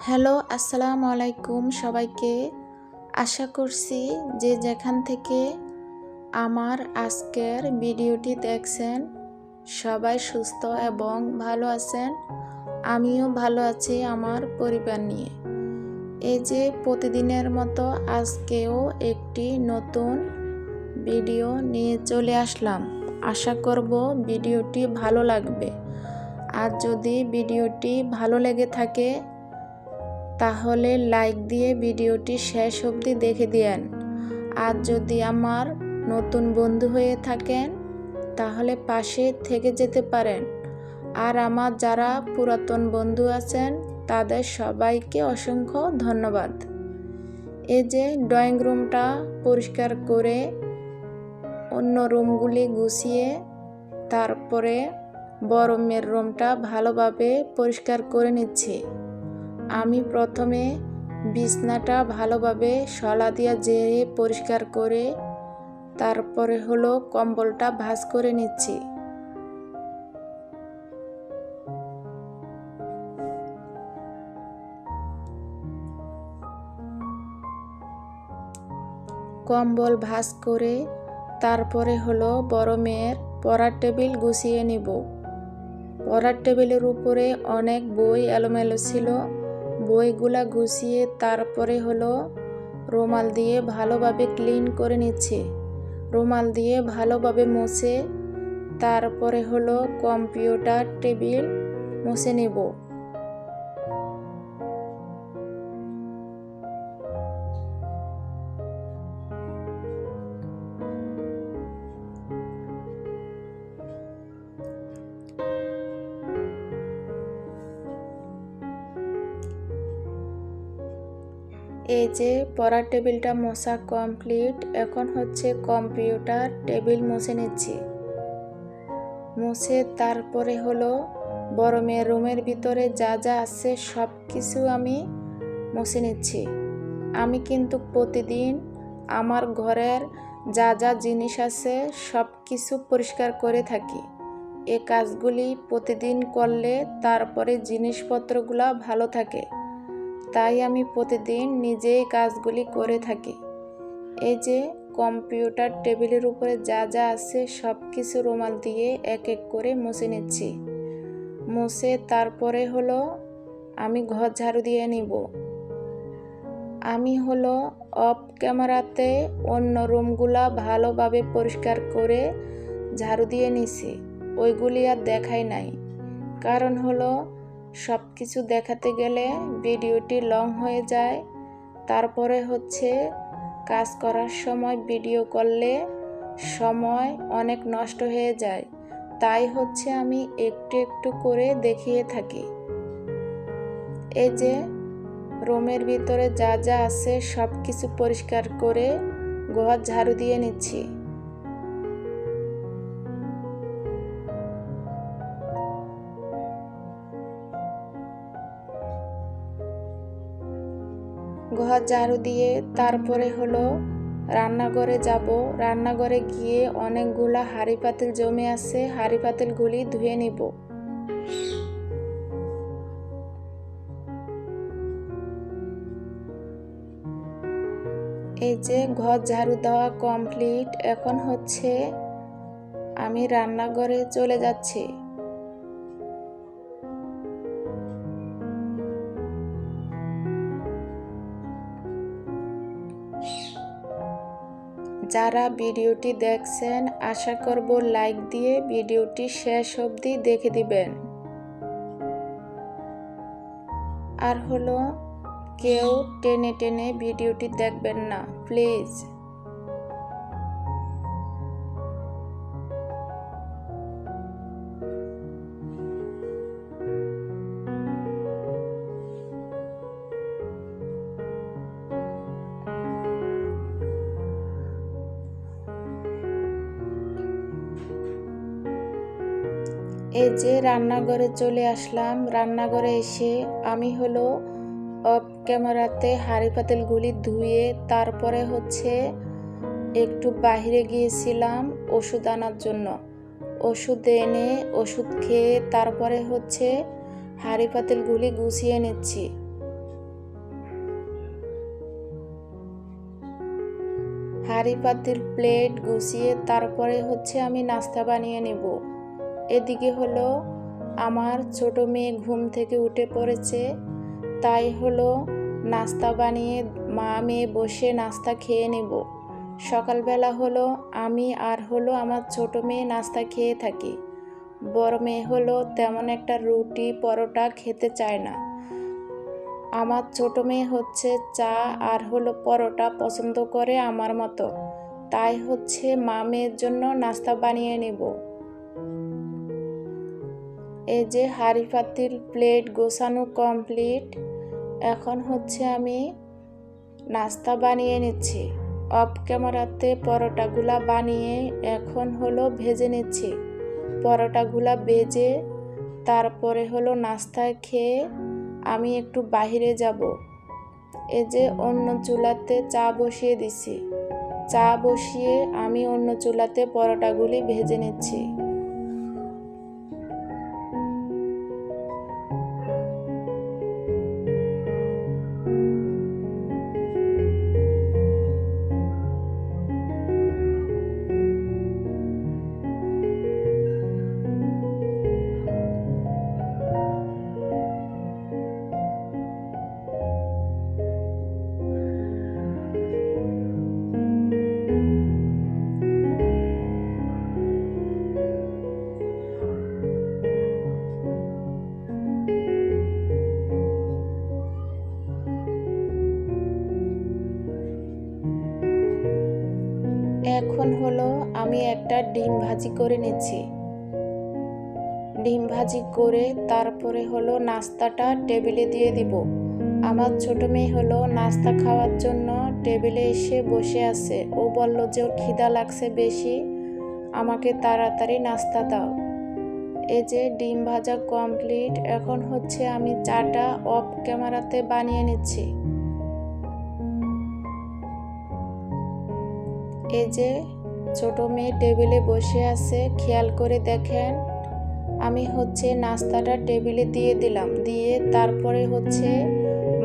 Hello, আসসালামু আলাইকুম সবাইকে। আশা করছি যে যেখান থেকে আমার আজকের ভিডিওটি দেখছেন, সবাই সুস্থ এবং ভালো আছেন। আমিও ভালো আছি আমার পরিবার নিয়ে। এই যে প্রতিদিনের মতো আজকেও একটি নতুন ভিডিও নিয়ে চলে আসলাম। আশা করব ভিডিওটি ভালো লাগবে। আর যদি ভিডিওটি ভালো লেগে থাকে তাহলে লাইক দিয়ে ভিডিওটি শেষ অবধি দেখে দিয়েন। আর যদি আমার নতুন বন্ধু হয়ে থাকেন, তাহলে পাশে থেকে যেতে পারেন। আর আমার যারা পুরাতন বন্ধু আছেন, তাদের সবাইকে অসংখ্য ধন্যবাদ। এই যে ড্রয়িং রুমটা পরিষ্কার করে অন্য রুমগুলি গুছিয়ে, তারপরে বড় মেয়ের রুমটা ভালোভাবে পরিষ্কার করে নিচ্ছি। আমি প্রথমে বিছনাটা ভালোভাবে শলা দিয়া জেরে পরিষ্কার করে তারপরে হলো কম্বলটা ভাজ করে নিচ্ছি। কম্বল ভাঁজ করে তারপরে হলো বড় মেয়ের পড়ার টেবিল গুছিয়ে নিব। পড়ার টেবিলের উপরে অনেক বই এলোমেলো ছিল বইগুলা গুছিয়ে তারপরে হলো রুমাল দিয়ে ভালোভাবে ক্লিন করে নিচ্ছে। রুমাল দিয়ে ভালোভাবে মুছে তারপরে হলো কম্পিউটার, টেবিল মুছে নেব। এই যে পড়ার টেবিলটা মশা কমপ্লিট, এখন হচ্ছে কম্পিউটার টেবিল মুছে নিচ্ছি। মুছে তারপরে হলো বড় মেয়ের রুমের ভিতরে যা যা আছে সব কিছু আমি মুছে নিচ্ছি। আমি কিন্তু প্রতিদিন আমার ঘরের যা যা জিনিস আছে সব কিছু পরিষ্কার করে থাকি। এ কাজগুলি প্রতিদিন করলে তারপরে জিনিসপত্রগুলো ভালো থাকে। তাই আমি প্রতিদিন নিজেই কাজগুলি করে থাকি। এই যে, কম্পিউটার টেবিলের উপরে যা যা আছে সব কিছু রুমাল দিয়ে এক এক করে মুছে নিচ্ছি। মুছে তারপরে হলো আমি ঘর ঝাড়ু দিয়ে নিব। আমি হলো অফ ক্যামেরাতে অন্য রুমগুলা ভালোভাবে পরিষ্কার করে ঝাড়ু দিয়ে নিছি। ওইগুলি আর দেখাই নাই। কারণ হলো সব কিছু দেখাতে গেলে ভিডিওটি লং হয়ে যায়। তারপরে হচ্ছে কাজ করার সময় ভিডিও করলে সময় অনেক নষ্ট হয়ে যায়। তাই হচ্ছে আমি একটু একটু করে দেখিয়ে থাকি। এই যে রুমের ভিতরে যা যা আছে সব কিছু পরিষ্কার করে ঘর ঝাড়ু দিয়ে নিচ্ছি। ঘর ঝাড়ু দিয়ে তারপরে হলো রান্নাঘরে যাব। রান্নাঘরে গিয়ে অনেকগুলা হাঁড়ি পাতিল জমে আছে হাঁড়ি পাতিলগুলি ধুয়ে নিব। এই যে ঘর ঝাড়ু দেওয়া কমপ্লিট, এখন হচ্ছে আমি রান্নাঘরে চলে যাচ্ছি। যারা ভিডিওটি দেখছেন, আশা করব লাইক দিয়ে ভিডিওটি শেষ অবধি দেখে দিবেন। আর হলো, কেউ টেনে টেনে ভিডিওটি দেখবেন না, প্লিজ। এই যে রান্নাঘরে চলে আসলাম, রান্নাঘরে এসে আমি হলো অফ ক্যামেরাতে হাঁড়ি পাতিলগুলি ধুয়ে তারপরে হচ্ছে একটু বাহিরে গিয়েছিলাম ওষুধ আনার জন্য। ওষুধ এনে ওষুধ খেয়ে তারপরে হচ্ছে হাঁড়ি পাতিলগুলি গুছিয়ে নিচ্ছি। হাড়ি পাতিল প্লেট গুছিয়ে তারপরে হচ্ছে আমি নাস্তা বানিয়ে নেব। এদিকে হলো, আমার ছোট মেয়ে ঘুম থেকে উঠে পড়েছে। তাই হলো, নাস্তা বানিয়ে মা মেয়ে বসে নাস্তা খেয়ে নেব। সকালবেলা হলো, আমি আর হলো আমার ছোট মেয়ে নাস্তা খেয়ে থাকি। বড় মেয়ে হলো তেমন একটা রুটি পরোটা খেতে চায় না। আমার ছোট মেয়ে হচ্ছে চা আর হলো পরোটা পছন্দ করে আমার মতো। তাই হচ্ছে মা মেয়ের জন্য নাস্তা বানিয়ে নেব। এই যে হাঁড়ি প্লেট গোছানো কমপ্লিট এখন হচ্ছে আমি নাস্তা বানিয়ে নিচ্ছি। অফ ক্যামেরাতে পরোটাগুলা বানিয়ে এখন হলো ভেজে নিচ্ছি। পরোটাগুলা ভেজে তারপরে হলো নাস্তা খেয়ে আমি একটু বাহিরে যাব। এই যে অন্য চুলাতে চা বসিয়ে দিছি। চা বসিয়ে আমি অন্য চুলাতে পরোটাগুলি ভেজে নিচ্ছি। ডিম ভাজি করে নিচ্ছি। ডিম ভাজি করে তারপরে হলো নাস্তাটা টেবিলে দিয়ে দিব। আমার ছোট মেয়ে হলো নাস্তা খাওয়ার জন্য টেবিলে এসে বসে আছে। ও বলল যে ওর খিদা লাগছে বেশি, আমাকে তাড়াতাড়ি নাস্তা দাও। এই যে ডিম ভাজা কমপ্লিট, এখন হচ্ছে আমি চাটা অফ ক্যামেরাতে বানিয়ে নিচ্ছি। এই যে ছোট মেয়ে টেবিলে বসে আছে, খেয়াল করে দেখেন। আমি হচ্ছে নাস্তাটা টেবিলে দিয়ে দিলাম, দিয়ে তারপরে হচ্ছে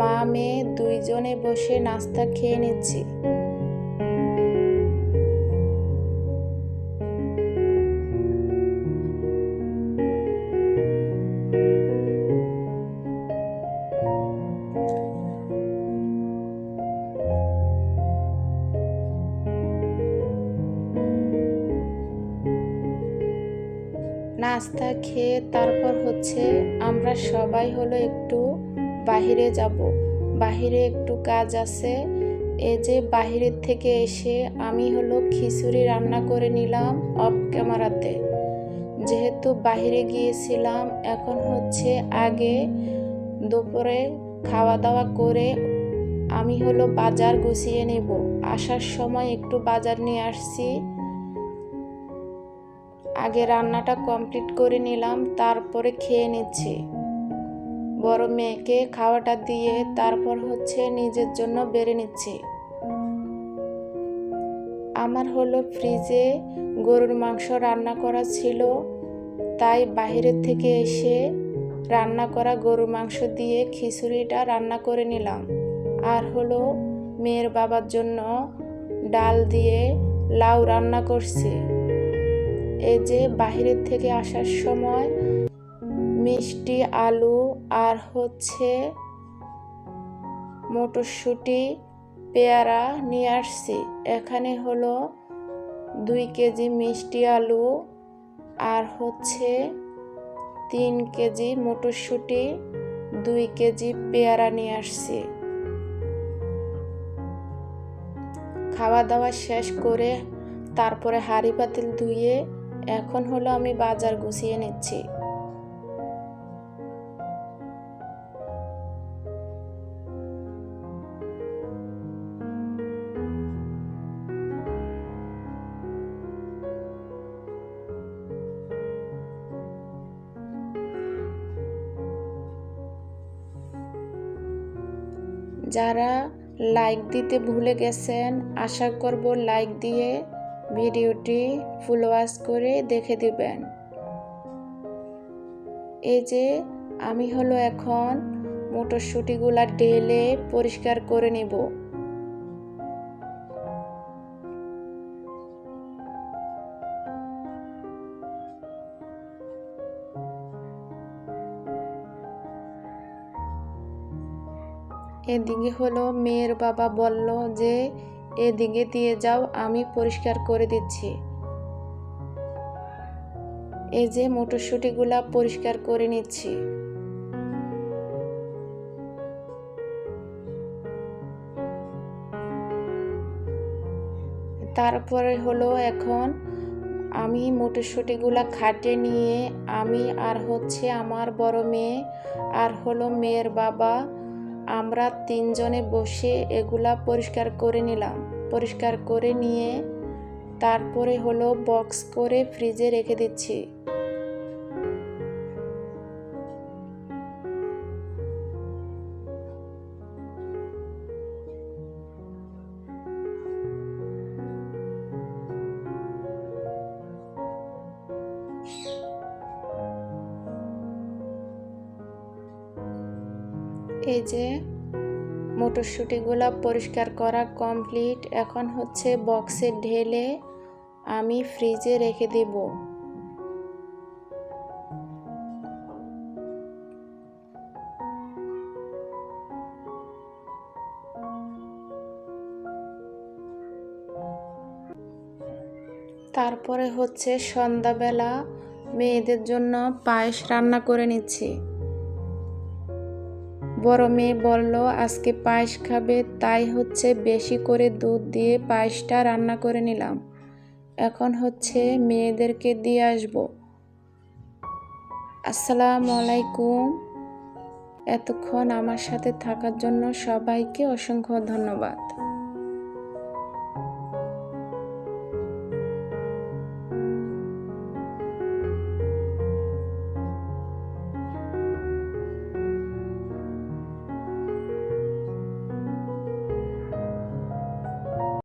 মা মেয়ে দুইজনে বসে নাস্তা খেয়ে নিচ্ছি। খেয়ে তারপর হচ্ছে আমরা সবাই হলো একটু বাহিরে যাব। বাহিরে একটু কাজ আছে। এই যে বাহিরের থেকে এসে আমি হলো খিচুড়ি রান্না করে নিলাম অফ ক্যামেরাতে যেহেতু বাহিরে গিয়েছিলাম, এখন হচ্ছে আগে দুপুরে খাওয়া দাওয়া করে আমি হলো বাজার গুছিয়ে নেব। আসার সময় একটু বাজার নিয়ে আসছি। আগে রান্নাটা কমপ্লিট করে নিলাম, তারপরে খেয়ে নিচ্ছি। বড় মেয়েকে খাওয়াটা দিয়ে তারপর হচ্ছে নিজের জন্য বেড়ে নিচ্ছি। আমার হলো ফ্রিজে গরুর মাংস রান্না করা ছিল, তাই বাহিরের থেকে এসে রান্না করা গরুর মাংস দিয়ে খিচুড়িটা রান্না করে নিলাম। আর হলো মেয়ের বাবার জন্য ডাল দিয়ে লাউ রান্না করছি। এই যে বাহিরের থেকে আসার সময় মিষ্টি, আলু, আর হচ্ছে মটরশুঁটি, পেয়ারা নিয়ে আসছি। এখানে হলো দুই কেজি মিষ্টি, আলু, আর হচ্ছে তিন কেজি মটরশুঁটি, দুই কেজি পেয়ারা নিয়ে আসছি। খাওয়া দাওয়া শেষ করে তারপরে হাঁড়ি পাতিল ধুয়ে এখন হলো আমি বাজার গুছিয়ে নিচ্ছি। যারা লাইক দিতে ভুলে গেছেন, আশা করব লাইক দিয়ে ভিডিওটি ফুল ওয়াশ করে দেখে দিবেন। এই যে আমি হলো এখন মটরশুঁটিগুলা ডেলে পরিষ্কার করে নেব। এদিকে হলো মেয়ের বাবা বলল যে এদিকে দিয়ে যাও, আমি পরিষ্কার করে দিচ্ছি। এই যে মটরশুঁটিগুলা পরিষ্কার করে নিচ্ছি। তারপরে হলো এখন আমি মটরশুঁটিগুলা খাটে নিয়ে আমি আর হচ্ছে আমার বড় মেয়ে আর হলো মেয়ের বাবা আমরা তিনজনে বসে এগুলা পরিষ্কার করে নিলাম। পরিষ্কার করে নিয়ে তারপরে হলো বক্স করে ফ্রিজে রেখে দিচ্ছি। এই যে মটরশুঁটিগুলো পরিষ্কার করা কমপ্লিট এখন হচ্ছে বক্সে ঢেলে আমি ফ্রিজে রেখে দেব। তারপরে হচ্ছে সন্ধ্যাবেলা মেয়েদের জন্য পায়েস রান্না করে নিচ্ছি। বড় মেয়ে বলল, আজকে পায়েস খাবে, তাই হচ্ছে বেশি করে দুধ দিয়ে পায়েসটা রান্না করে নিলাম। এখন হচ্ছে মেয়েদেরকে দিয়ে আসব। আসসালামু আলাইকুম। এতক্ষণ আমার সাথে থাকার জন্য সবাইকে অসংখ্য ধন্যবাদ।